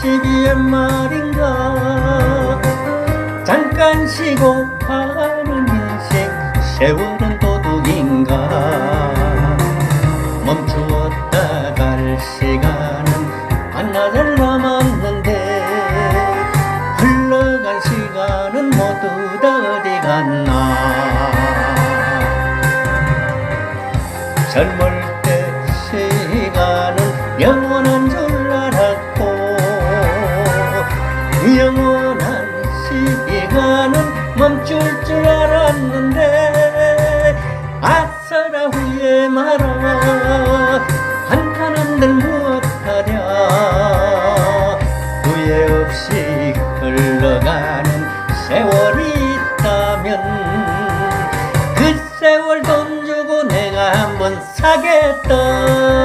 시기에 말인가? 잠깐 쉬고 가는 인생 세월은 도둑인가? 멈추었다 갈 시간은 반나절 남았는데 흘러간 시간은 모두 다 어디 갔나? 젊을 때 시간은 영원한 줄 영원한 시간은 멈출 줄 알았는데 아싸라 후회 마라 한탄한들 무엇하랴. 후회 없이 흘러가는 세월이 있다면 그 세월 돈 주고 내가 한번 사겠다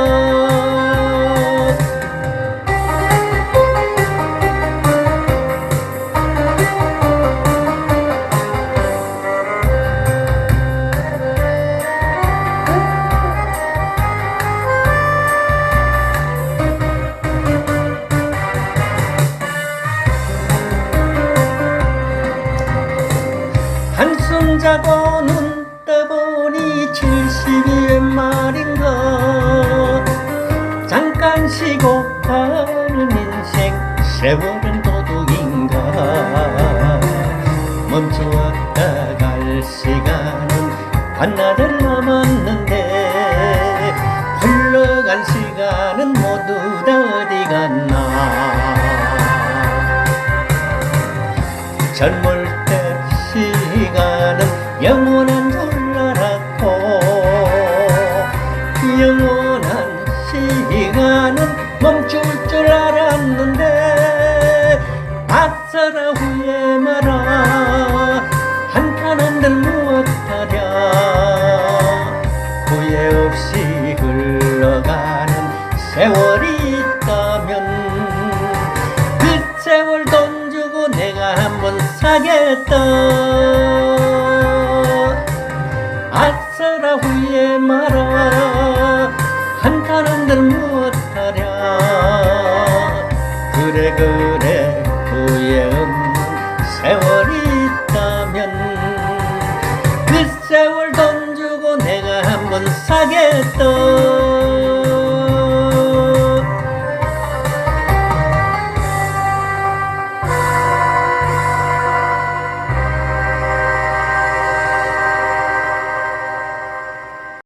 자고 눈 떠보니 70이 웬 말인가 잠깐 쉬고 가는 인생 세월은 도둑인가 멈추었다 갈 시간은 반나절 남았는데 흘러간 시간은 모두 다 어디 갔나. 젊을 세월이 있다면 그 세월 돈 주고 내가 한번 사겠다. 아싸라 후회 마라. 한탄한들 무엇하랴. 그래 그래 후회 없는 세월이 있다면 그 세월 돈 주고 내가 한번 사겠다